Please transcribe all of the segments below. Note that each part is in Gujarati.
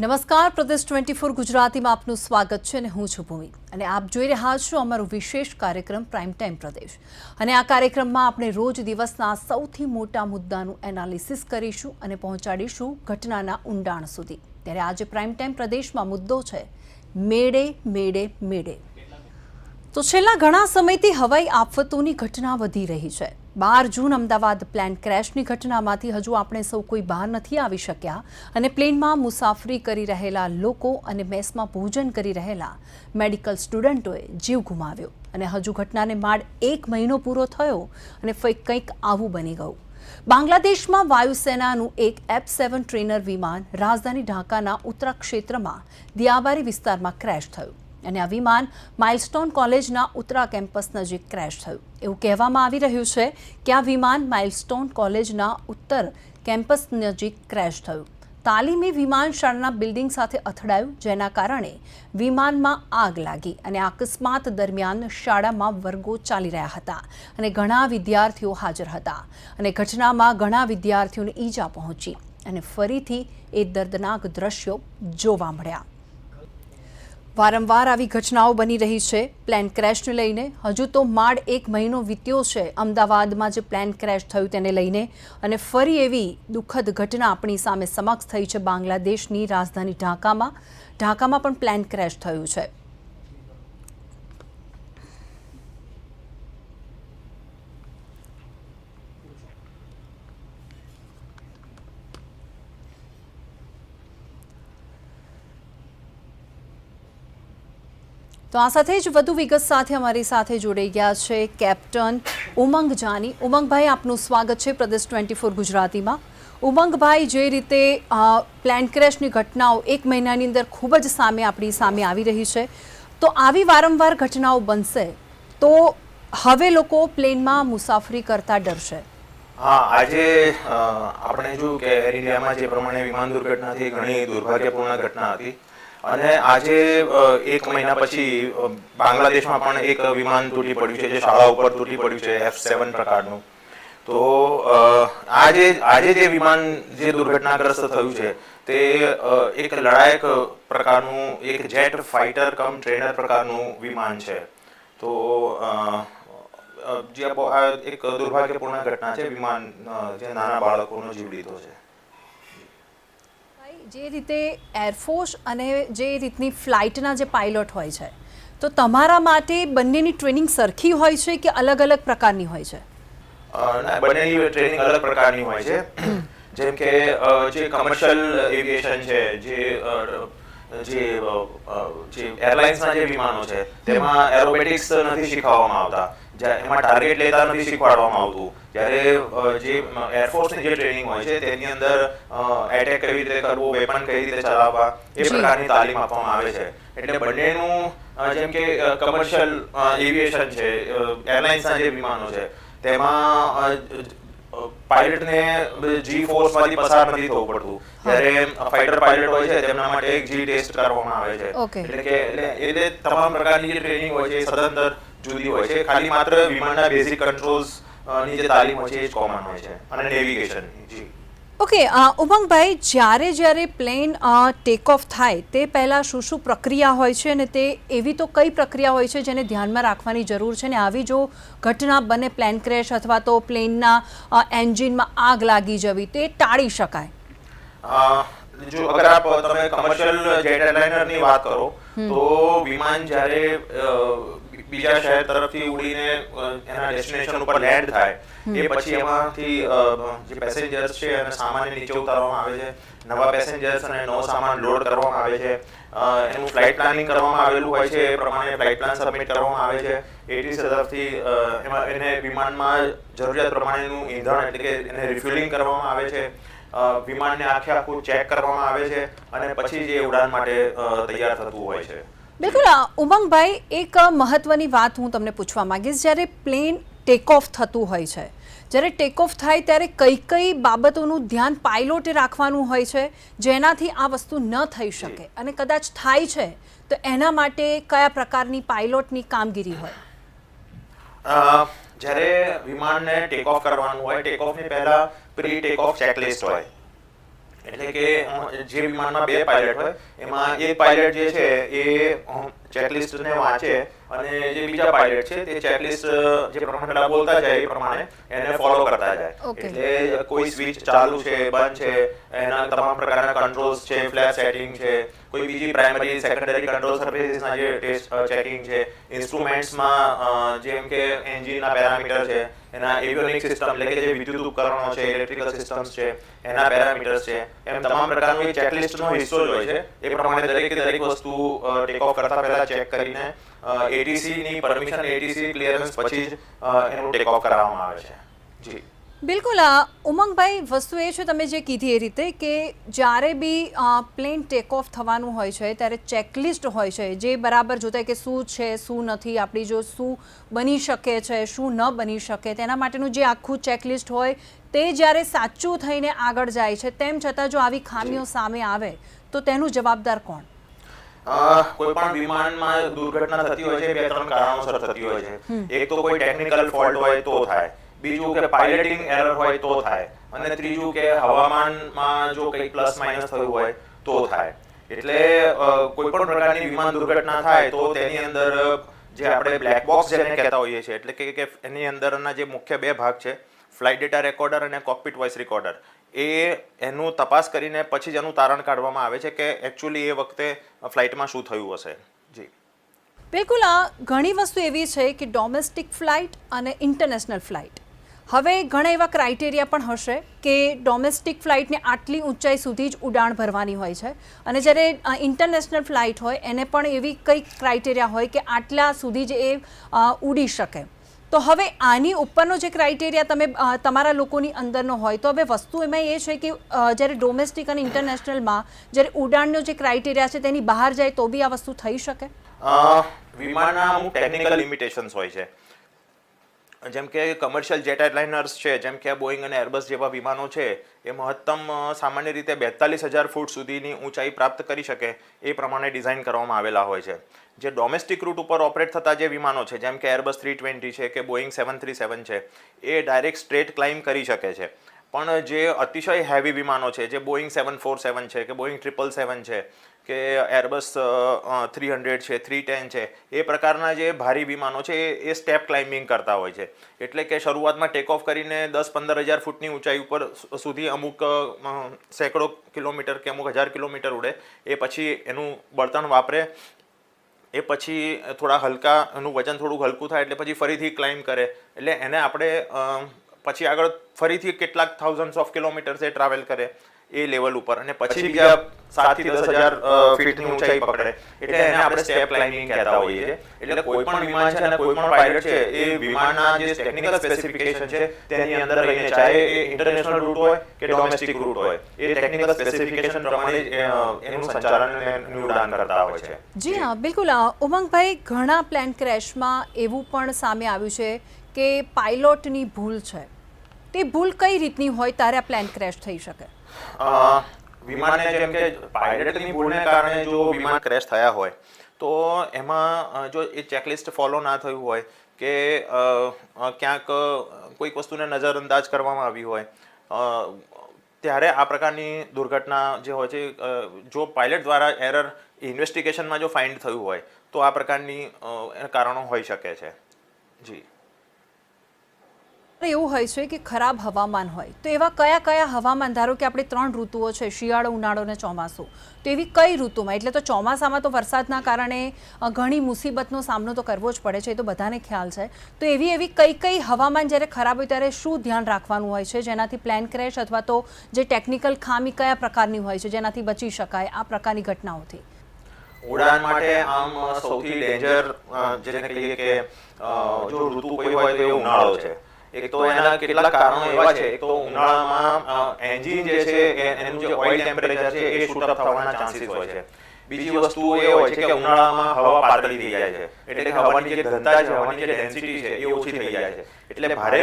નમસ્કાર, પ્રદેશ ટ્વેન્ટી ફોર ગુજરાતીમાં આપનું સ્વાગત છે અને હું છું ભૂમિ. અને આપ જોઈ રહ્યા છો અમારો વિશેષ કાર્યક્રમ પ્રાઇમ ટાઈમ પ્રદેશ અને આ કાર્યક્રમમાં આપણે રોજ દિવસના સૌથી મોટા મુદ્દાનું એનાલિસિસ કરીશું અને પહોંચાડીશું ઘટનાના ઊંડાણ સુધી. ત્યારે આજે પ્રાઇમ ટાઈમ પ્રદેશમાં મુદ્દો છે મેડે મેડે મેડે તો છેલ્લા ઘણા સમયથી હવાઈ આફતોની ઘટના વધી રહી છે. બાર જૂન અમદાવાદ પ્લેન ક્રેશની ઘટનામાંથી હજુ આપણે સૌ કોઈ બહાર નથી આવી શક્યા અને પ્લેનમાં મુસાફરી કરી રહેલા લોકો અને મેસમાં ભોજન કરી રહેલા મેડિકલ સ્ટુડન્ટોએ જીવ ગુમાવ્યો અને હજુ ઘટનાને માળ એક મહિનો પૂરો થયો અને કંઈક આવું બની ગયું. બાંગ્લાદેશમાં વાયુસેનાનું એક એફ સેવન ટ્રેનર વિમાન રાજધાની ઢાકાના ઉત્તરા ક્ષેત્રમાં દિયાબારી વિસ્તારમાં ક્રેશ થયું. અને આ વિમાન માઇલસ્ટોન કોલેજના ઉત્તરા કેમ્પસ નજીક ક્રેશ થયું. એવું કહેવામાં આવી રહ્યું છે કે આ વિમાન માઇલસ્ટોન કોલેજના ઉત્તર કેમ્પસ નજીક ક્રેશ થયું. તાલીમી વિમાન શાળાના બિલ્ડિંગ સાથે અથડાયું, જેના કારણે વિમાનમાં આગ લાગી અને અકસ્માત દરમિયાન શાળામાં વર્ગો ચાલી રહ્યા હતા અને ઘણા વિદ્યાર્થીઓ હાજર હતા અને ઘટનામાં ઘણા વિદ્યાર્થીઓને ઈજા પહોંચી અને ફરીથી એ દર્દનાક દ્રશ્યો જોવા મળ્યા. વારંવાર આવી ઘટનાઓ બની રહી છે. પ્લેન ક્રેશને લઈને હજુ તો માળ એક મહિનો વીત્યો છે. અમદાવાદમાં જે પ્લેન ક્રેશ થયું તેને લઈને અને ફરી એવી દુઃખદ ઘટના આપણી સામે સમક્ષ થઈ છે બાંગ્લાદેશની રાજધાની ઢાકામાં. ઢાકામાં પણ પ્લેન ક્રેશ થયું છે. તો આ સાથે જ વધુ વિગત સાથે અમારી સાથે જોડાઈ ગયા છે કેપ્ટન ઉમંગ જાની. ઉમંગભાઈ, આપનું સ્વાગત છે પ્રદેશ ટ્વેન્ટી ફોર ગુજરાતીમાં. ઉમંગભાઈ, જે રીતે પ્લેન ક્રેશની ઘટનાઓ એક મહિનાની અંદર ખૂબ જ સામે આપણી સામે આવી રહી છે, તો આવી વારંવાર ઘટનાઓ બનશે તો હવે લોકો પ્લેનમાં મુસાફરી કરતા ડરશે. હા, આજે આપણે જોયું કે એર ઇન્ડિયામાં જે પ્રમાણે વિમાન દુર્ઘટનાથી ઘણી દુર્ભાગ્યપૂર્ણ ઘટના હતી અને આજે એક મહિના પછી બાંગ્લાદેશમાં પણ એક વિમાન તૂટી પડ્યું છે, જે શાળા ઉપર તૂટી પડ્યું છે એફ સેવન પ્રકારનું. તો આજે આજે જે વિમાન, જે દુર્ઘટનાગ્રસ્ત થયું છે, તે એક લડાયક પ્રકારનું, એક જેટ ફાઇટર કમ ટ્રેનર પ્રકારનું વિમાન છે. તો જે એક દુર્ભાગ્યપૂર્ણ ઘટના છે, વિમાન જે નાના બાળકોનો જીવ લીધો છે. જે રીતે એરફોર્સ અને જે રીતની ફ્લાઇટના જે પાયલોટ હોય છે, તો તમારા માટે બંનેની ટ્રેનિંગ સરખી હોય છે કે અલગ અલગ પ્રકારની હોય છે? બંનેની ટ્રેનિંગ અલગ પ્રકારની હોય છે. જેમ કે જે કમર્શિયલ એવિએશન છે, જે જે એરલાઇન્સના જે વિમાનો છે, તેમાં એરોબેટિક્સ નથી શીખવવામાં આવતા. એમાં ટાર્ગેટ લેતા નથી શીખવાડવામાં આવતું. જ્યારે જે એરફોર્સની જે ટ્રેનિંગ હોય છે તેની અંદર એટેક કેવી રીતે કરવો વેપન કઈ રીતે ચલાવવા એ પ્રકારની તાલીમ આપવામાં આવે છે. એટલે બંનેનું જેમ કે કમર્શિયલ એવિએશન છે એરલાઇન્સના જે વિમાનો છે તેમાં પાયલટને જી ફોર્સમાંથી પસાર નથી થવું પડતું. જ્યારે ફાઇટર પાયલટ હોય છે તેમના માટે એક જી ટેસ્ટ કરવામાં આવે છે. એટલે કે એટલે તમામ પ્રકારની જે ટ્રેનિંગ હોય છે સદંતર જુદી હોય છે. ખાલી માત્ર વિમાનના બેઝિક કંટ્રોલ્સની જે તાલીમ હોય છે એ જ કોમન હોય છે. અને નેવિગેશન જી. ઓકે ઉમંગભાઈ જ્યારે જ્યારે પ્લેન ટેક ઓફ થાય તે પહેલાં શું શું પ્રક્રિયા હોય છે અને તે એવી તો કઈ પ્રક્રિયા હોય છે જેને ધ્યાનમાં રાખવાની જરૂર છે? ને આવી જો ઘટના બને પ્લેન ક્રેશ અથવા તો પ્લેનના એન્જિનમાં આગ લાગી જવી તે ટાળી શકાય. જો અગર આપ તમે કમર્શિયલ જેટ એરલાઇનરની વાત કરો તો વિમાન જ્યારે બીજા શહેર તરફથી ઉડીને એના ડેસ્ટિનેશન ઉપર લેન્ડ થાય. એ પછી એમાંથી જે પેસેન્જર્સ છે અને સામાનને નીચે ઉતારવામાં આવે છે. નવા પેસેન્જર્સ અને નવો સામાન લોડ કરવામાં આવે છે. એનું ફ્લાઇટ પ્લાનિંગ કરવામાં આવેલું હોય છે. એ પ્રમાણે ફ્લાઇટ પ્લાન સબમિટ કરવામાં આવે છે. એટીસી તરફથી એમાં એને વિમાનમાં જરૂરિયાત પ્રમાણેનું ઈંધણ એટલે કે એને રિફ્યુલિંગ કરવામાં આવે છે. વિમાનને આખે આખું ચેક કરવામાં આવે છે અને પછી જે ઉડાન માટે તૈયાર થતું હોય છે. બિલકુલ ઉમંગભાઈ, એક મહત્વની વાત હું તમને પૂછવા માંગીશ. જ્યારે પ્લેન ટેક ઓફ થતું હોય છે, જ્યારે ટેક ઓફ થાય ત્યારે કઈ કઈ બાબતોનું ધ્યાન પાયલોટે રાખવાનું હોય છે, જેનાથી આ વસ્તુ ન થઈ શકે અને કદાચ થાય છે, તો એના માટે કયા પ્રકારની પાયલોટની કામગીરી હોય? જ્યારે વિમાનને ટેક ઓફ કરવાનું હોય ટેક ઓફની પહેલા પ્રી ટેક ઓફ ચેકલિસ્ટ હોય. એટલે કે જે વિમાનમાં બે પાયલટ હોય, એમાં એક પાયલટ જે છે એ ચેકલિસ્ટને વાંચે અને જે બીજા પાયલટ છે તે ચેકલિસ્ટ જે પ્રમાણે બોલતા જાય એ પ્રમાણે એને ફોલો કરતા જાય. એટલે કોઈ સ્વિચ ચાલુ છે બંધ છે એના તમામ પ્રકારના કંટ્રોલ્સ છે ફ્લેશ સેટિંગ છે કોઈ બીજી પ્રાઇમરી સેકન્ડરી કંટ્રોલ સર્વિસીસના જે ટેસ્ટ ચેકિંગ છે ઇન્સ્ટ્રુમેન્ટ્સમાં જેમ કે એન્જિનના પેરામીટર છે એના એવિયોનિક સિસ્ટમ એટલે કે જે વિદ્યુત ઉપકરણો છે ઇલેક્ટ્રિકલ સિસ્ટમ્સ છે એના પેરામીટર્સ છે એમ તમામ પ્રકારનો એક ચેકલિસ્ટનો હિસ્સો જ હોય છે. એ પ્રમાણે દરેકે દરેક વસ્તુ ટેક ઓફ કરતા પહેલા ચેક કરીને એટીસી ની પરમિશન એટીસી ક્લિયરન્સ પછી જ એનું ટેક ઓફ કરાવવામાં આવે છે. જી. બિલકુલ ઉમંગભાઈ વસ્તુ એ છે તમે જે કીધી એ રીતે કે જ્યારે બી પ્લેન ટેક ઓફ થવાનું હોય છે ત્યારે ચેકલિસ્ટ હોય છે જે બરાબર જોતા કે શું છે શું નથી આપણી જો શું બની શકે છે શું ન બની શકે તેના માટેનું જે આખું ચેકલિસ્ટ હોય તે જ્યારે સાચું થઈને આગળ જાય છે તેમ છતાં જો આવી ખામીઓ સામે આવે તો તેનું જવાબદાર કોણ? કોઈ પણ વિમાનમાં દુર્ઘટના થતી હોય છે બે ત્રણ કારણોસર થતી હોય છે. એક તો કોઈ ટેકનિકલ ફોલ્ટ હોય તો થાય. બીજું કે પાયલટિંગ એરર હોય તો થાય. અને ત્રીજું કે હવામાનમાં જો કંઈક પ્લસ માઇનસ થયું હોય તો થાય. એટલે કોઈ પણ પ્રકારની વિમાન દુર્ઘટના થાય તો તેની અંદર જે આપણે બ્લેક બોક્સ જેને કહેતા હોઈએ છીએ એટલે કે એની અંદરના જે મુખ્ય બે ભાગ છે ફ્લાઇટ ડેટા રેકોર્ડર અને કોકપિટ વોઇસ રેકોર્ડર એ એનું તપાસ કરીને પછી જ એનું તારણ કાઢવામાં આવે છે કે એકચ્યુઅલી એ વખતે ફ્લાઇટમાં શું થયું હશે. જી. બિલકુલ, આ ઘણી વસ્તુ એવી છે કે ડોમેસ્ટિક ફ્લાઇટ અને ઇન્ટરનેશનલ ફ્લાઇટ હવે ઘણા એવા ક્રાઇટેરિયા પણ હશે કે ડોમેસ્ટિક ફ્લાઇટને આટલી ઊંચાઈ સુધી જ ઉડાણ ભરવાની હોય છે. અને જ્યારે ઇન્ટરનેશનલ ફ્લાઇટ હોય, એને પણ એવી કંઈક ક્રાઇટેરિયા હોય કે આટલા સુધી જ એ ઉડી શકે. તો હવે આની ઉપરનો જે ક્રાઇટેરિયા તમે તમારા લોકોની અંદરનો હોય, તો હવે વસ્તુ એમાં એ છે કે જ્યારે ડોમેસ્ટિક અને ઇન્ટરનેશનલમાં જ્યારે ઉડાણનો જે ક્રાઇટેરિયા છે તેની બહાર જાય તો બી આ વસ્તુ થઈ શકે? વિમાનના અમુક ટેકનિકલ લિમિટેશન્સ હોય છે. જેમ કે કમર્શિયલ જેટ એરલાઇનર્સ છે, જેમ કે બોઈંગ અને એરબસ જેવા વિમાનો છે, એ મહત્તમ સામાન્ય રીતે બેતાલીસ હજાર ફૂટ સુધીની ઊંચાઈ પ્રાપ્ત કરી શકે એ પ્રમાણે ડિઝાઇન કરવામાં આવેલા હોય છે. જે ડોમેસ્ટિક રૂટ ઉપર ઓપરેટ થતા જે વિમાનો છે, જેમ કે એરબસ થ્રી ટ્વેન્ટી છે, કે બોઈંગ સેવન થ્રી સેવન છે, એ ડાયરેક્ટ સ્ટ્રેટ ક્લાઇમ્બ કરી શકે છે. પણ જે અતિશય હેવી વિમાનો છે, જે બોઈંગ સેવન ફોર સેવન છે, કે બોઈંગ ટ્રિપલ સેવન છે કે એરબસ થ્રી હંડ્રેડ છે થ્રી ટેન છે, એ પ્રકારના જે ભારી વિમાનો છે, એ- સ્ટેપ ક્લાઇમ્બિંગ કરતા હોય છે. એટલે કે શરૂઆતમાં ટેક ઓફ કરીને દસ પંદર હજાર ફૂટની ઊંચાઈ ઉપર સુધી અમુક સેંકડો કિલોમીટર કે અમુક હજાર કિલોમીટર ઉડે, એ પછી એનું બળતણ વાપરે, એ પછી થોડા હલકા, એનું વજન થોડું હલકું થાય એટલે પછી ફરીથી ક્લાઇમ્બ કરે. એટલે એને આપણે પછી આગળ ફરીથી કેટલાક થાઉઝન્ડ્સ ઓફ કિલોમીટર્સ ટ્રાવેલ કરે. એ લેવલ ઉપર અને પછી બીજા સાતથી દસ હજાર ફીટની ઊંચાઈ પકડે. એટલે એને આપણે સ્ટેપ ક્લાઇમ્બિંગ કહેતા હોઈએ છીએ. એટલે કોઈ પણ વિમાન છે અને કોઈ પણ પાયલટ છે એ વિમાનના જે ટેકનિકલ સ્પેસિફિકેશન છે તેની અંદર રહીને ચાહે એ ઇન્ટરનેશનલ રૂટ હોય કે ડોમેસ્ટિક રૂટ હોય. એ ટેકનિકલ સ્પેસિફિકેશન પ્રમાણે એનું સંચાલન અને એનું ઉડાન કરતા હોય છે. જી હા બિલકુલ. ઉમંગભાઈ ઘણા પ્લેન ક્રેશમાં એવું પણ સામે આવ્યું છે કે પાયલોટની ભૂલ છે તે ભૂલ કઈ રીતની હોય ત્યારે આ પ્લેન ક્રેશ થઈ શકે? વિમાનને જેમ કે પાયલટની ભૂલને કારણે જો વિમાન ક્રેશ થયા હોય, તો એમાં જો એ ચેકલિસ્ટ ફોલો ના થયું હોય કે ક્યાંક કોઈક વસ્તુને નજરઅંદાજ કરવામાં આવી હોય ત્યારે આ પ્રકારની દુર્ઘટના જે હોય છે જો પાયલટ દ્વારા એરર ઇન્વેસ્ટિગેશનમાં જો ફાઇન્ડ થયું હોય, તો આ પ્રકારની કારણો હોઈ શકે છે. જી. એવું હોય છે કે ખરાબ હવામાન હોય. તો એવા કયા કયા હવામાન? ધારો કે આપણે ત્રણ ઋતુઓ છે, શિયાળો, ઉનાળો અને ચોમાસું. તો એવી કઈ ઋતુમાં? એટલે તો ચોમાસામાં તો વરસાદના કારણે ઘણી મુસીબતનો સામનો તો કરવો જ પડે છે, એ તો બધાને ખ્યાલ છે. તો એવી એવી કઈ કઈ હવામાન જ્યારે ખરાબ હોય ત્યારે શું ધ્યાન રાખવાનું હોય છે? જેનાથી પ્લેન ક્રેશ અથવા તો જે ટેકનિકલ ખામી કયા પ્રકારની હોય છે, જેનાથી બચી શકાય, આ પ્રકારની ઘટનાઓથી. ઉડાન માટે આમ સૌથી ડેન્જર જેને કહીએ કે જો ઋતુ કોઈ હોય તો એ ઉનાળો છે. એક તો એના કેટલાક કારણો એવા છે. એક તો ઉનાળામાં એન્જિન જે છે એનું જે ઓઇલ ટેમ્પરેચર છે, એ શૂટ અપ થવાના ચાન્સીસ હોય છે. બીજી વસ્તુ એ હોય છે કે ઉનાળામાં હવા પાતળી થઈ જાય છે. એટલે હવાની જે ઘનતા છે, હવાની જે ડેન્સિટી છે, એ ઓછી થઈ જાય છે. એટલે ભારે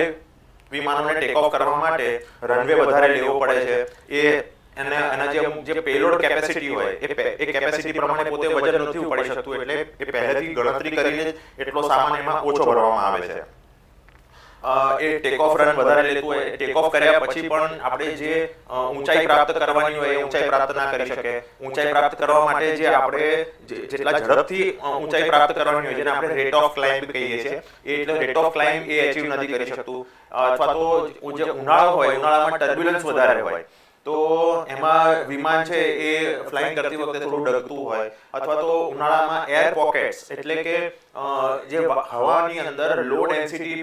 વિમાનોને ટેક ઓફ કરવા માટે રનવે વધારે લેવો પડે છે. એ અને એના જે જે પેલોડ કેપેસિટી હોય, એ કેપેસિટી પ્રમાણે પોતે વજન નથી ઉપાડી શકતું. એટલે એ પહેલેથી ગણતરી કરીને એટલો સામાન એમાં ઓછો ભરવામાં આવે છે. એ ટેક ઓફ રન વધારે લેતું હોય ટેક ઓફ કર્યા પછી પણ આપણે જે ઊંચાઈ પ્રાપ્ત કરવાની હોય એ ઊંચાઈ પ્રાપ્ત ના કરી શકે. ઊંચાઈ પ્રાપ્ત કરવા માટે જે આપણે જેટલા ઝડપથી ઊંચાઈ પ્રાપ્ત કરવાની હોય, જેને આપણે રેટ ઓફ ક્લાઇમ્બ કહીએ છીએ એટલે રેટ ઓફ ક્લાઇમ્બ એ અચીવ નથી કરી શકતું. અથવા તો જે ઉનાળો હોય, ઉનાળામાં ટર્બ્યુલન્સ વધારે હોય. તો એમાં વિમાન છે એ ફ્લાઇંગ કરતી વખતે થોડું ડરતું હોય, અથવા તો ઉનાળામાં એર પોકેટ્સ એટલે કે જે હવાની અંદર low density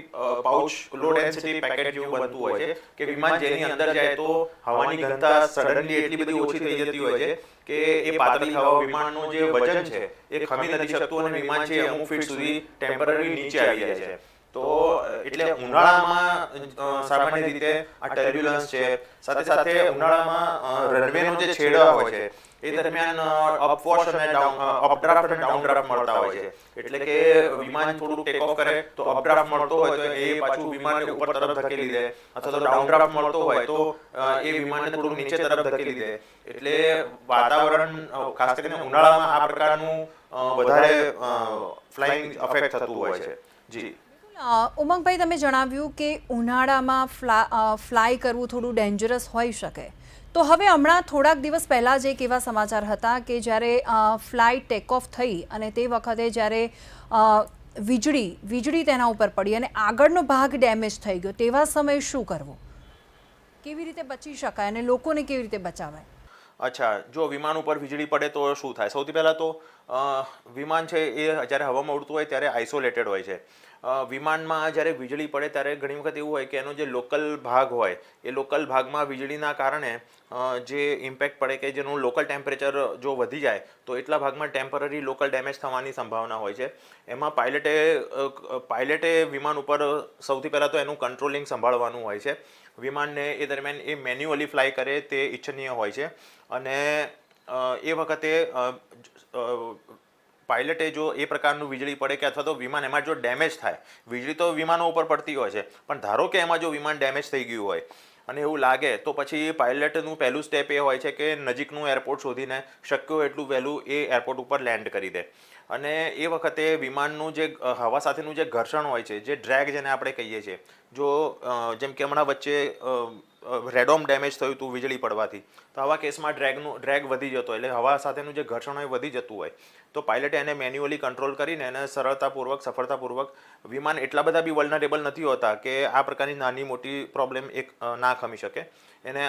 pouch low density packet જેવું બનતું હોય છે, કે વિમાન જેની અંદર જાય તો હવાની ઘનતા સડનલી એટલી બધી ઓછી થઈ જતી હોય છે, કે એ પાતળી હવા વિમાનનું જે વજન છે, એ ખમી નથી શકતું અને વિમાન છે અમુક ફીટ સુધી ટેમ્પરરી નીચે આવી જાય છે. તો એટલે ઉનાળામાં સામાન્ય રીતે આ ટર્બ્યુલન્સ છે, સાથે સાથે ઉનાળામાં રનવેનો જે છેડા હોય છે, એ દરમિયાન અપવોશ અને અપડ્રાફ્ટ અને ડાઉનડ્રાફ્ટ મળતા હોય છે. એટલે કે વિમાન થોડું ટેક ઓફ કરે, તો અપડ્રાફ્ટ મળતો હોય તો એ પાછું વિમાનને ઉપર તરફ ધકેલી દે. અથવા તો ડાઉનડ્રાફ્ટ મળતો હોય તો એ વિમાનને થોડું નીચે તરફ ધકેલી દે. એટલે વાતાવરણ ખાસ કરીને ઉનાળામાં આ પ્રકારનું વધારે ફ્લાઇંગ અફેક્ટ થતું હોય છે. જી. ઉમંગભાઈ, તમે જણાવ્યું કે ઉનાળામાં ફ્લા ફ્લાય કરવું થોડું ડેન્જરસ હોઈ શકે. તો હવે હમણાં થોડાક દિવસ પહેલાં જ એક એવા સમાચાર હતા કે જ્યારે ફ્લાઇટ ટેક ઓફ થઈ અને તે વખતે જ્યારે વીજળી વીજળી તેના ઉપર પડી અને આગળનો ભાગ ડેમેજ થઈ ગયો, તેવા સમયે શું કરવું? કેવી રીતે બચી શકાય અને લોકોને કેવી રીતે બચાવાય? અચ્છા, જો વિમાન ઉપર વીજળી પડે તો શું થાય? સૌથી પહેલાં તો વિમાન છે એ જ્યારે હવામાં ઉડતું હોય ત્યારે આઇસોલેટેડ હોય છે. વિમાનમાં જ્યારે વીજળી પડે ત્યારે ઘણી વખત એવું હોય કે એનો જે લોકલ ભાગ હોય, એ લોકલ ભાગમાં વીજળીના કારણે જે ઇમ્પેક્ટ પડે કે જેનું લોકલ ટેમ્પરેચર જો વધી જાય, તો એટલા ભાગમાં ટેમ્પરરી લોકલ ડેમેજ થવાની સંભાવના હોય છે. એમાં પાયલટે પાયલટે વિમાન ઉપર સૌથી પહેલાં તો એનું કંટ્રોલિંગ સંભાળવાનું હોય છે. વિમાનને એ દરમિયાન એ મેન્યુઅલી ફ્લાય કરે તે ઈચ્છનીય હોય છે. અને એ વખતે પાયલટે જો એ પ્રકારનું વીજળી પડે કે અથવા તો વિમાન એમાં જો ડેમેજ થાય, વીજળી તો વિમાનો ઉપર પડતી હોય છે, પણ ધારો કે એમાં જો વિમાન ડેમેજ થઈ ગયું હોય અને એવું લાગે, તો પછી પાયલટનું પહેલું સ્ટેપ એ હોય છે કે નજીકનું એરપોર્ટ શોધીને શક્ય એટલું વહેલું એ એરપોર્ટ ઉપર લેન્ડ કરી દે. અને એ વખતે વિમાનનું જે હવા સાથેનું જે ઘર્ષણ હોય છે, જે ડ્રેગ જેને આપણે કહીએ છીએ, જો જેમ કે હમણાં વચ્ચે રેડોમ ડેમેજ થયું હતું વીજળી પડવાથી, તો આવા કેસમાં ડ્રેગનું, ડ્રેગ વધી જતો એટલે હવા સાથેનું જે ઘર્ષણ હોય વધી જતું હોય, તો પાયલટે એને મેન્યુઅલી કંટ્રોલ કરીને એને સરળતાપૂર્વક, સફળતાપૂર્વક વિમાન એટલા બધા બી વલનરેબલ નથી હોતા કે આ પ્રકારની નાની મોટી પ્રોબ્લેમ એક ના ખમી શકે. એને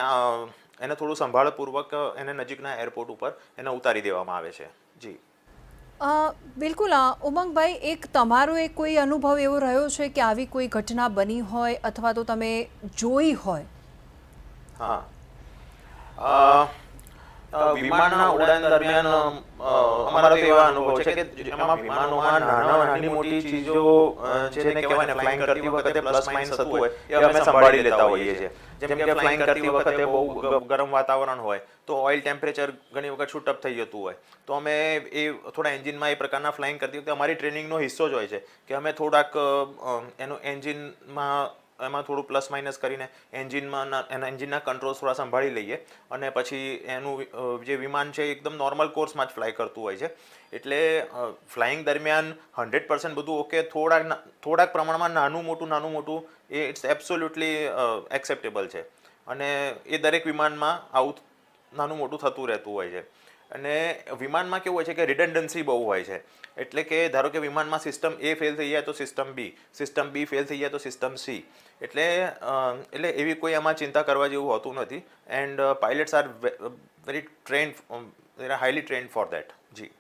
એને થોડું સંભાળપૂર્વક એને નજીકના એરપોર્ટ ઉપર એને ઉતારી દેવામાં આવે છે. જી. બિલકુલ ઉમંગભાઈ, એક તમારો એક કોઈ અનુભવ એવો રહ્યો છે કે આવી કોઈ ઘટના બની હોય અથવા તો તમે જોઈ હોય? હા. વિમાનના ઉડાન દરમિયાન અમારા તો એવા અનુભવ છે કે એમાં વિમાનોમાં નાના નાની મોટી ચીજો છે ને કહેવાય ને ફ્લાઇંગ કરતી વખતે પ્લસ માઇનસ થતું હોય, એ અમે સંભાળી લેતા હોઈએ છીએ. જેમ કે ફ્લાઇંગ કરતી વખતે બહુ ગરમ વાતાવરણ હોય તો ઓઇલ ટેમ્પરેચર ઘણી વખત શૂટઅપ થઈ જતું હોય. તો અમે એ થોડા એન્જિનમાં એ પ્રકારના ફ્લાઇંગ કરતી વખતે અમારી ટ્રેનિંગનો હિસ્સો જ હોય છે કે અમે થોડાક એનું એન્જિનમાં એમાં થોડું પ્લસ માઇનસ કરીને એન્જિનમાં એના એન્જિનના કંટ્રોલ થોડા સંભાળી લઈએ. અને પછી એનું જે વિમાન છે એકદમ નોર્મલ કોર્સમાં જ ફ્લાય કરતું હોય છે. એટલે ફ્લાઇંગ દરમિયાન હંડ્રેડ પર્સન્ટ બધું ઓકે થોડાક થોડાક પ્રમાણમાં નાનું મોટું નાનું મોટું, એ ઇટ્સ એબ્સોલ્યુટલી એક્સેપ્ટેબલ છે. અને એ દરેક વિમાનમાં આવું નાનું મોટું થતું રહેતું હોય છે. અને વિમાનમાં કેવું હોય છે કે રિડન્ડન્સી બહુ હોય છે. એટલે કે ધારો કે વિમાનમાં સિસ્ટમ એ ફેલ થઈ જાય તો system B system B fail થઈ જાય તો સિસ્ટમ સી એટલે એટલે એવી કોઈ આમાં ચિંતા કરવા જેવું હોતું નથી. And pilots are very trained very highly trained for that જી.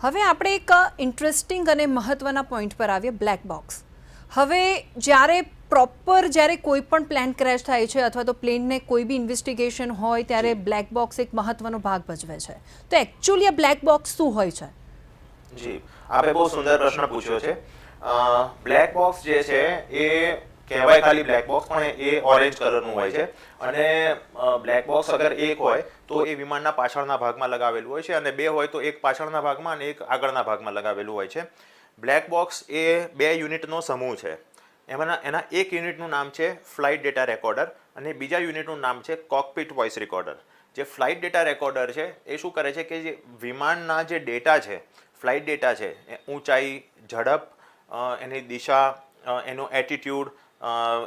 હવે આપણે એક ઇન્ટરેસ્ટિંગ અને મહત્ત્વના પોઈન્ટ પર આવીએ બ્લેક બોક્સ હવે જ્યારે પ્રોપર જ્યારે કોઈ પણ પ્લેન ક્રેશ થાય છે અથવા તો પ્લેનને કોઈ બી ઇન્વેસ્ટિગેશન હોય ત્યારે બ્લેક બોક્સ એક મહત્ત્વનો ભાગ ભજવે છે. તો એકચ્યુઅલી આ બ્લેક બોક્સ શું હોય છે? જી. આપે બહુ સુંદર પ્રશ્ન પૂછ્યો છે. બ્લેક બોક્સ જે છે એ કહેવાય ખાલી બ્લેક બોક્સ પણ એ ઓરેન્જ કલરનું હોય છે. અને બ્લેક બોક્સ અગર એક હોય તો એ વિમાનના પાછળના ભાગમાં લગાવેલું હોય છે અને બે હોય તો એક પાછળના ભાગમાં અને એક આગળના ભાગમાં લગાવેલું હોય છે. બ્લેક બોક્સ એ બે યુનિટનો સમૂહ છે. એમાંના, એના એક યુનિટનું નામ છે ફ્લાઇટ ડેટા રેકોર્ડર અને બીજા યુનિટનું નામ છે કોકપિટ વોઇસ રેકોર્ડર. જે ફ્લાઇટ ડેટા રેકોર્ડર છે, એ શું કરે છે કે જે વિમાનના જે ડેટા છે, ફ્લાઇટ ડેટા છે, એ ઊંચાઈ, ઝડપ એની દિશા એનો એટીટ્યુડ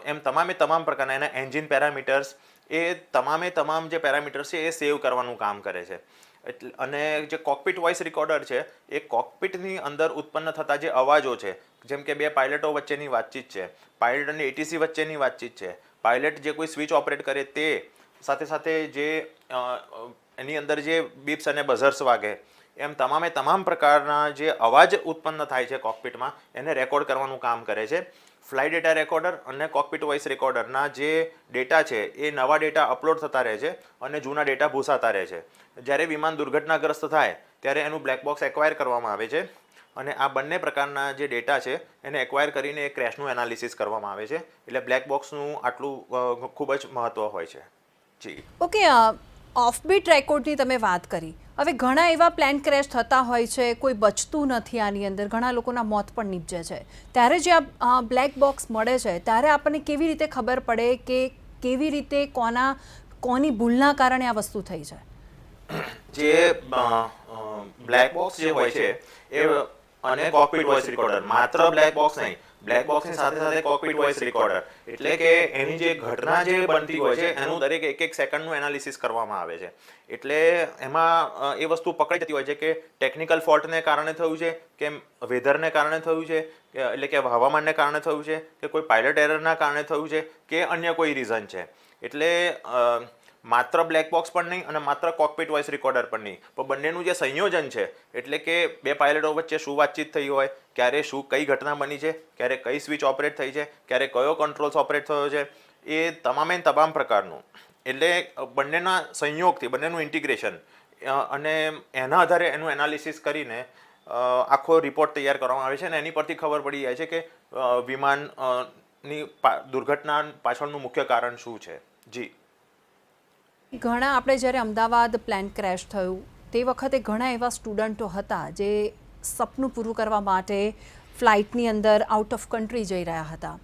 એમ તમામે તમામ પ્રકારના એના એન્જિન પેરામીટર્સ, એ તમામે તમામ જે પેરામીટર્સ છે, એ સેવ કરવાનું કામ કરે છે. એટલે અને જે કોકપિટ વોઇસ રેકોર્ડર છે, એ કોકપિટની અંદર ઉત્પન્ન થતા જે અવાજો છે, જેમ કે બે પાયલટો વચ્ચેની વાતચીત છે, પાયલટ અને એટીસી વચ્ચેની વાતચીત છે, પાયલટ જે કોઈ સ્વિચ ઓપરેટ કરે તે સાથે સાથે જે એની અંદર જે બીપ્સ અને બઝર્સ વાગે, એમ તમામે તમામ પ્રકારના જે અવાજ ઉત્પન્ન થાય છે કોકપિટમાં એને રેકોર્ડ કરવાનું કામ કરે છે. ફ્લાઇટ ડેટા રેકોર્ડર અને કોકપિટ વોઇસ રેકોર્ડરના જે ડેટા છે, એ નવા ડેટા અપલોડ થતા રહે છે અને જૂના ડેટા ભૂસાતા રહે છે. જ્યારે વિમાન દુર્ઘટનાગ્રસ્ત થાય, ત્યારે એનું બ્લેક બોક્સ એક્વાયર કરવામાં આવે છે અને આ બંને પ્રકારના જે ડેટા છે, એને એક્વાયર કરીને એ ક્રેશનું એનાલિસિસ કરવામાં આવે છે. એટલે બ્લેક બોક્સનું આટલું ખૂબ જ મહત્ત્વ હોય છે. જી. ઓકે ઓફબીટ રેકોર્ડની તમે વાત કરી. હવે ઘણા એવા પ્લેન ક્રેશ થતા હોય છે, કોઈ બચતું નથી આની અંદર, ઘણા લોકોના મોત પણ નીપજે છે. ત્યારે જે આ બ્લેક બોક્સ મળે છે, ત્યારે આપણને કેવી રીતે ખબર પડે કે કેવી રીતે કોના, કોની ભૂલના કારણે આ વસ્તુ થઈ છે? જે બ્લેક બોક્સ જે હોય છે, એ અને કોકપીટ વોઇસ રેકોર્ડર માત્ર બ્લેક બોક્સ નહીં બ્લેક બોક્સની સાથે સાથે કોકપિટ વોઇસ રેકોર્ડર એટલે કે એની જે ઘટના જે બનતી હોય છે, એનું દરેક એક એક સેકન્ડનું એનાલિસિસ કરવામાં આવે છે. એટલે એમાં એ વસ્તુ પકડી જતી હોય છે કે ટેકનિકલ ફોલ્ટને કારણે થયું છે, કે વેધરને કારણે થયું છે એટલે કે હવામાનને કારણે થયું છે, કે કોઈ પાયલટ એરરના કારણે થયું છે, કે અન્ય કોઈ રીઝન છે. એટલે માત્ર બ્લેક બોક્સ પણ નહીં અને માત્ર કોકપીટ વોઇસ રેકોર્ડર પણ નહીં. પણ બંનેનું જે સંયોજન છે, એટલે કે બે પાયલટો વચ્ચે શું વાતચીત થઈ હોય, ક્યારે શું કઈ ઘટના બની છે, ક્યારે કઈ સ્વિચ ઓપરેટ થઈ છે, ક્યારે કયો કંટ્રોલ્સ ઓપરેટ થયો છે, એ તમામે તમામ પ્રકારનું. એટલે બંનેના સંયોગથી, બંનેનું ઇન્ટિગ્રેશન અને એના આધારે એનું એનાલિસિસ કરીને આખો રિપોર્ટ તૈયાર કરવામાં આવે છે અને એની પરથી ખબર પડી જાય છે કે વિમાનની દુર્ઘટના પાછળનું મુખ્ય કારણ શું છે. જી. ઘણા આપણે જ્યારે અમદાવાદ પ્લેન ક્રેશ થયું, તે વખતે ઘણા એવા સ્ટુડન્ટો હતા જે સપનું પૂરું કરવા માટે ફ્લાઇટની અંદર આઉટ ઓફ કન્ટ્રી જઈ રહ્યા હતા.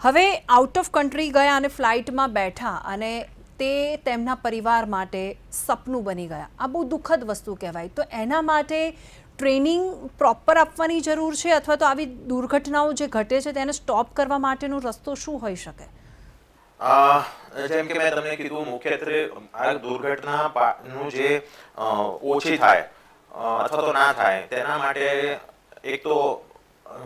હવે આઉટ ઓફ કન્ટ્રી ગયા અને ફ્લાઇટમાં બેઠા અને તે તેમના પરિવાર માટે સપનું બની ગયા. આ બહુ દુઃખદ વસ્તુ કહેવાય. તો એના માટે ટ્રેનિંગ પ્રોપર આપવાની જરૂર છે અથવા તો આવી દુર્ઘટનાઓ જે ઘટે છે તેને સ્ટોપ કરવા માટેનો રસ્તો શું હોઈ શકે? જેમ કે મેં તમને કીધું મુખ્યત્વે આ દુર્ઘટના નું જે ઓછી થાય અથવા તો ના થાય, તેના માટે એક તો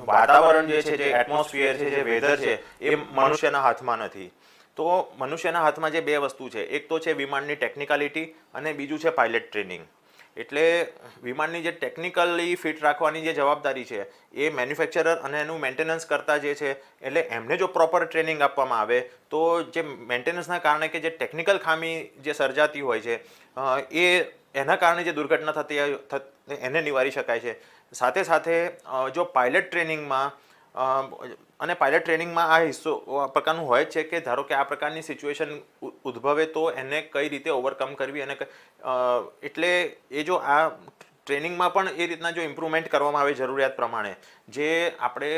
વાતાવરણ જે છે, જે એટમોસ્ફિયર છે, જે વેધર છે, એ મનુષ્યના હાથમાં નથી. તો મનુષ્યના હાથમાં જે બે વસ્તુ છે, એક તો છે વિમાનની ટેકનિકાલિટી અને બીજું છે પાયલટ ટ્રેનિંગ એટલે વિમાનની જે ટેકનિકલી ફિટ રાખવાની જે જવાબદારી છે, એ મેન્યુફેક્ચરર અને એનું મેન્ટેનન્સ કરતા જે છે, એટલે એમને જો પ્રોપર ટ્રેનિંગ આપવામાં આવે, તો જે મેન્ટેનન્સના કારણે કે જે ટેકનિકલ ખામી જે સર્જાતી હોય છે એ એના કારણે જે દુર્ઘટના થતી એને નિવારી શકાય છે. સાથે સાથે જો પાયલટ ટ્રેનિંગમાં અને પાયલટ ટ્રેનિંગમાં આ હિસ્સો પ્રકારનું હોય છે કે ધારો કે આ પ્રકારની સિચ્યુએશન ઉદ્ભવે તો એને કઈ રીતે ઓવરકમ કરવી અને એટલે એ જો આ ટ્રેનિંગમાં પણ એ રીતના જો ઇમ્પ્રુવમેન્ટ કરવામાં આવે જરૂરિયાત પ્રમાણે, જે આપણે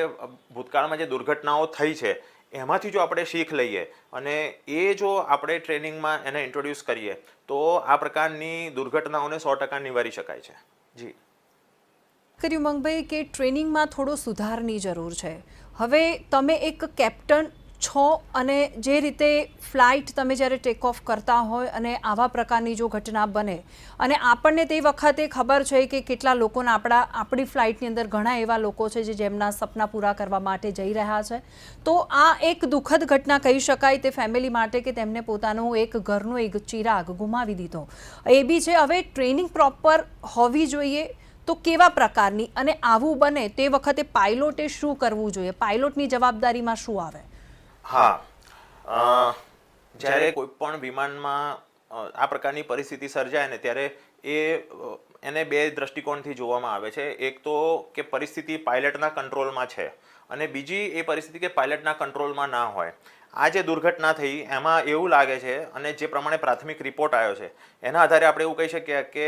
ભૂતકાળમાં જે દુર્ઘટનાઓ થઈ છે, એમાંથી જો આપણે શીખ લઈએ અને એ જો આપણે ટ્રેનિંગમાં એને ઇન્ટ્રોડ્યુસ કરીએ, તો આ પ્રકારની દુર્ઘટનાઓને સો ટકા નિવારી શકાય છે. જી. કર્યું મંગભાઈ કે ટ્રેનિંગમાં થોડો સુધારની જરૂર છે. હવે તમે એક કેપ્ટન છો અને જે રીતે ફ્લાઇટ તમે જ્યારે ટેક ઓફ કરતા હોય અને આવા પ્રકારની જો ઘટના બને, અને આપણને તે વખતે ખબર છે કે કેટલા લોકોના આપણા, આપણી ફ્લાઇટની અંદર ઘણા એવા લોકો છે જે જેમના સપના પૂરા કરવા માટે જઈ રહ્યા છે. તો આ એક દુઃખદ ઘટના કહી શકાય તે ફેમિલી માટે કે તેમને પોતાનું એક ઘરનો એક ચિરાગ ગુમાવી દીધો. એ બી છે, હવે ટ્રેનિંગ પ્રોપર હોવી જોઈએ. તો કેવા પ્રકારની અને આવું બને તે વખતે પાયલોટે શું કરવું જોઈએ? પાયલોટની જવાબદારીમાં શું આવે? હા. જ્યારે કોઈ પણ વિમાનમાં આ પ્રકારની પરિસ્થિતિ સર્જાય ને ત્યારે એ એને બે દ્રષ્ટિકોણથી જોવામાં આવે છે. એક તો કે પરિસ્થિતિ પાયલટના કંટ્રોલમાં છે અને બીજી એ પરિસ્થિતિ કે પાયલટના કંટ્રોલમાં ના હોય. આ જે દુર્ઘટના થઈ, એમાં એવું લાગે છે અને જે પ્રમાણે પ્રાથમિક રિપોર્ટ આવ્યો છે, એના આધારે આપણે એવું કહી શકીએ કે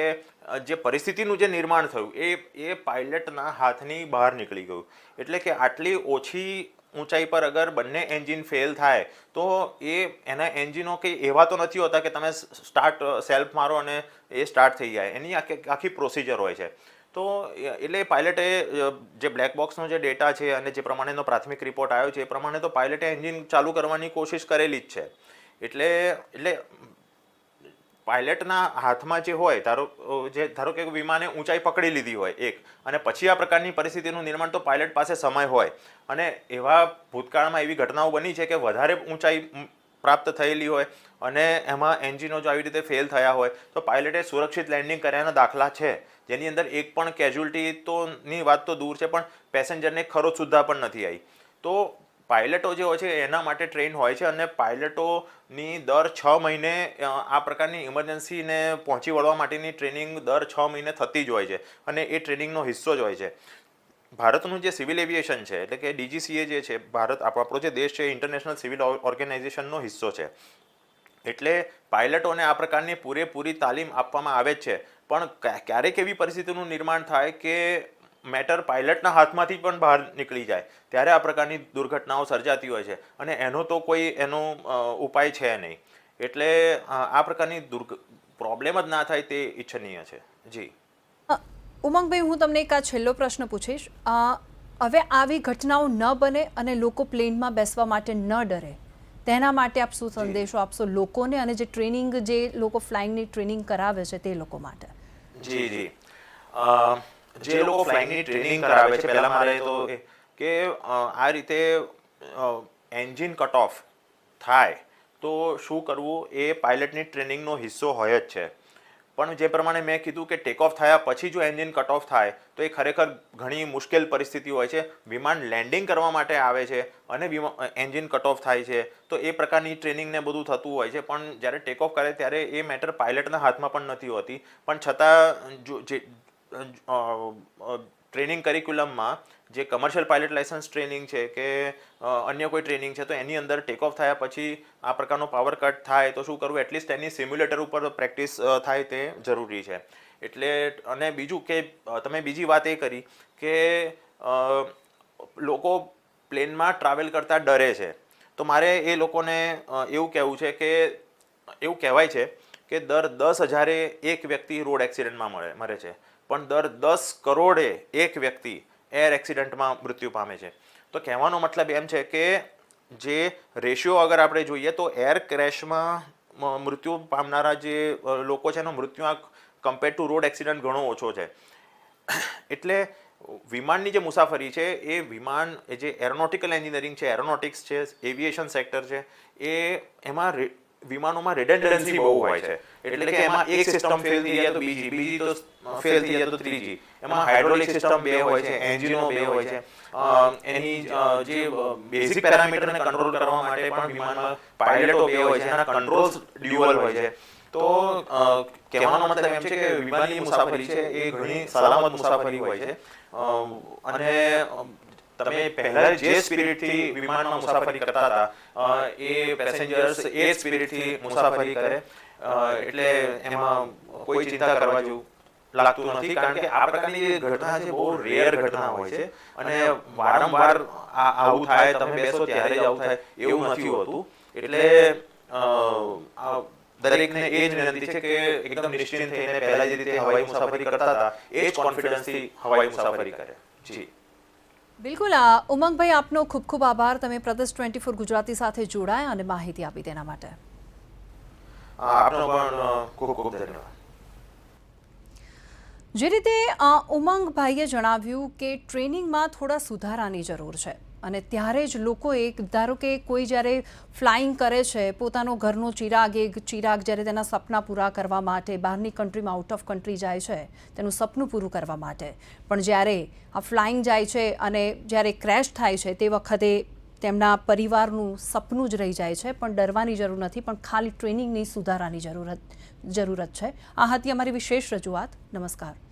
જે પરિસ્થિતિનું જે નિર્માણ થયું, એ એ પાયલટના હાથની બહાર નીકળી ગયું. એટલે કે આટલી ઓછી ઊંચાઈ પર અગર બંને એન્જિન ફેલ થાય, તો એ, એના એન્જિનો કંઈ એવા તો નથી હોતા કે તમે સ્ટાર્ટ સેલ્ફ મારો અને એ સ્ટાર્ટ થઈ જાય. એની આખી આખી પ્રોસિજર હોય છે. તો એટલે પાયલટે જે બ્લેક બોક્સનો જે ડેટા છે અને જે પ્રમાણેનો પ્રાથમિક રિપોર્ટ આવ્યો છે, એ પ્રમાણે તો પાયલટે એન્જિન ચાલુ કરવાની કોશિશ કરેલી જ છે. એટલે એટલે પાયલટના હાથમાં જે હોય, ધારો જે, ધારો કે વિમાને ઊંચાઈ પકડી લીધી હોય, એક, અને પછી આ પ્રકારની પરિસ્થિતિનું નિર્માણ તો પાયલટ પાસે સમય હોય. અને એવા ભૂતકાળમાં એવી ઘટનાઓ બની છે કે વધારે ઊંચાઈ પ્રાપ્ત થયેલી હોય અને એમાં એન્જિનો જો આવી રીતે ફેલ થયા હોય, તો પાયલટે સુરક્ષિત લેન્ડિંગ કર્યાના દાખલા છે. જેની અંદર એક પણ કેઝ્યુઅલ્ટી તો ની વાત તો દૂર છે, પણ પેસેન્જરને ખરો સુદ્ધા પણ નથી આવી. તો પાયલટો જે હોય છે, એના માટે ટ્રેન હોય છે અને પાયલટોની દર છ મહિને આ પ્રકારની ઇમરજન્સીને પહોંચી વળવા માટેની ટ્રેનિંગ દર છ મહિને થતી જ હોય છે અને એ ટ્રેનિંગનો હિસ્સો જ હોય છે. ભારતનું જે સિવિલ એવિએશન છે, એટલે કે ડીજીસીએ જે છે, ભારત આપણો જે દેશ છે ઇન્ટરનેશનલ સિવિલ ઓર્ગેનાઇઝેશનનો હિસ્સો છે. એટલે પાયલટોને આ પ્રકારની પૂરેપૂરી તાલીમ આપવામાં આવે જ છે. પણ ક્યારેક એવી પરિસ્થિતિનું નિર્માણ થાય કે મેટર પાયલટના હાથમાંથી પણ બહાર નીકળી જાય. ત્યારે આ પ્રકારની દુર્ઘટનાઓ સર્જાતી હોય છે. અને એનો તો કોઈ એનો ઉપાય છે નહીં. એટલે આ પ્રકારની દુર્ઘ પ્રોબ્લેમ જ ના થાય તે ઈચ્છનીય છે. જી. ઉમંગભાઈ હું તમને એક આ છેલ્લો પ્રશ્ન પૂછીશ. હવે આવી ઘટનાઓ ન બને અને લોકો પ્લેનમાં બેસવા માટે ન ડરે તેના માટે આપ શું સંદેશો આપશો લોકોને અને જે ટ્રેનિંગ જે લોકો ફ્લાઇંગની ટ્રેનિંગ કરાવે છે તે લોકો માટે? જી જી. અ, જે લોકો ફ્લાઇંગની ટ્રેનિંગ કરાવે છે પહેલા મારે તો કે આ રીતે એન્જિન કટ ઓફ થાય તો શું કરવું એ પાયલટની ટ્રેનિંગનો હિસ્સો હોય જ છે. પણ જે પ્રમાણે મેં કીધું કે ટેક ઓફ થયા પછી જો એન્જિન કટ ઓફ થાય, તો એ ખરેખર ઘણી મુશ્કેલ પરિસ્થિતિ હોય છે. વિમાન લેન્ડિંગ કરવા માટે આવે છે અને એન્જિન કટ ઓફ થાય છે. તો એ પ્રકારની ટ્રેનિંગને બધું થતું હોય છે. પણ જ્યારે ટેક ઓફ કરે ત્યારે એ મેટર પાયલટના હાથમાં પણ નથી હોતી. પણ છતાં જો, જે ટ્રેનિંગ કરિક્યુલમમાં જે કમર્શિયલ પાયલટ લાયસન્સ ટ્રેનિંગ છે કે અન્ય કોઈ ટ્રેનિંગ છે, તો એની અંદર ટેક ઓફ થયા પછી આ પ્રકારનો પાવર કટ થાય, તો શું કરવું? એટલીસ્ટ એની સિમ્યુલેટર ઉપર પ્રેક્ટિસ થાય તે જરૂરી છે. એટલે, અને બીજું કે તમે બીજી વાત એ કરી કે લોકો પ્લેનમાં ટ્રાવેલ કરતાં ડરે છે. તો મારે એ લોકોને એવું કહેવું છે કે, એવું કહેવાય છે કે દર દસ હજારે એક વ્યક્તિ રોડ એક્સિડન્ટમાં મળે, મરે છે. પણ દર દસ કરોડે એક વ્યક્તિ એર એક્સિડન્ટમાં મૃત્યુ પામે છે. તો કહેવાનો મતલબ એમ છે કે જે રેશિયો અગર આપણે જોઈએ તો એર ક્રેશમાં મૃત્યુ પામનારા જે લોકો છે એનો મૃત્યુઆંક કમ્પેર ટુ રોડ એક્સિડન્ટ ઘણો ઓછો છે. એટલે વિમાનની જે મુસાફરી છે, એ વિમાન જે એરોનોટિકલ એન્જિનિયરિંગ છે એરોનોટિક્સ છે એવિએશન સેક્ટર છે, એ એમાં વિમાનોમાં redundancy બહુ હોય છે. એટલે કે એમાં એક સિસ્ટમ ફેલ થઈ જાય તો બીજી બીજી તો ફેલ થઈ જાય તો ત્રીજી. એમાં હાઇડ્રોલિક સિસ્ટમ બે હોય છે એન્જિનો બે હોય છે. એની જે બેઝિક પેરામીટરને કંટ્રોલ કરવા માટે પણ વિમાનમાં પાયલટો બે હોય છે, એના કંટ્રોલ્સ ડ્યુઅલ હોય છે. તો કહેવાનો મતલબ એમ છે કે વિમાનની મુસાફરી છે એ ઘણી સલામત મુસાફરી હોય છે. અને તમે પહેલા જે સ્પિરિટથી વિમાનમાં મુસાફરી કરતા હતા એ પેસેન્જર્સ એ સ્પિરિટથી મુસાફરી કરે. એટલે એમાં કોઈ ચિંતા કરવા જેવું લાગતું નથી કારણ કે આ પ્રકારની જે ઘટના છે બહુ રેર ઘટના હોય છે. અને વારંવાર આવું થાય તમે બેસો ત્યારે જ આવું થાય એવું નથી હોતું. એટલે દરેકને એ જ વિનંતી છે કે એકદમ નિશ્ચિંત થઈને પહેલા જે રીતે હવાઈ મુસાફરી કરતા હતા એ જ કોન્ફિડન્સથી હવાઈ મુસાફરી કરે. જી. બિલકુલ ઉમંગભાઈ આપનો ખૂબ ખૂબ આભાર. તમે પ્રદેશ ટ્વેન્ટી ફોર ગુજરાતી સાથે જોડાયા અને માહિતી આપી તેના માટે. આપનો પણ ખૂબ ખૂબ ધન્યવાદ. જે રીતે ઉમંગભાઈએ જણાવ્યું કે ટ્રેનિંગમાં થોડા સુધારાની જરૂર છે. અને ત્યારે જ લોકો એક, ધારો કે કોઈ જ્યારે ફ્લાઇંગ કરે છે, પોતાનો ઘરનો ચિરાગ, એક ચિરાગ જ્યારે તેના સપના પૂરા કરવા માટે બહારની કન્ટ્રીમાં આઉટ ઓફ કન્ટ્રી જાય છે, તેનું સપનું પૂરું કરવા માટે. પણ જ્યારે આ ફ્લાઇંગ જાય છે અને જ્યારે ક્રેશ થાય છે, તે વખતે તેમના પરિવારનું સપનું જ રહી જાય છે, પણ ડરવાની જરૂર નથી, પણ ખાલી ટ્રેનિંગની સુધારાની જરૂરત જરૂરત છે. આ હતી અમારી વિશેષ રજૂઆત. નમસ્કાર.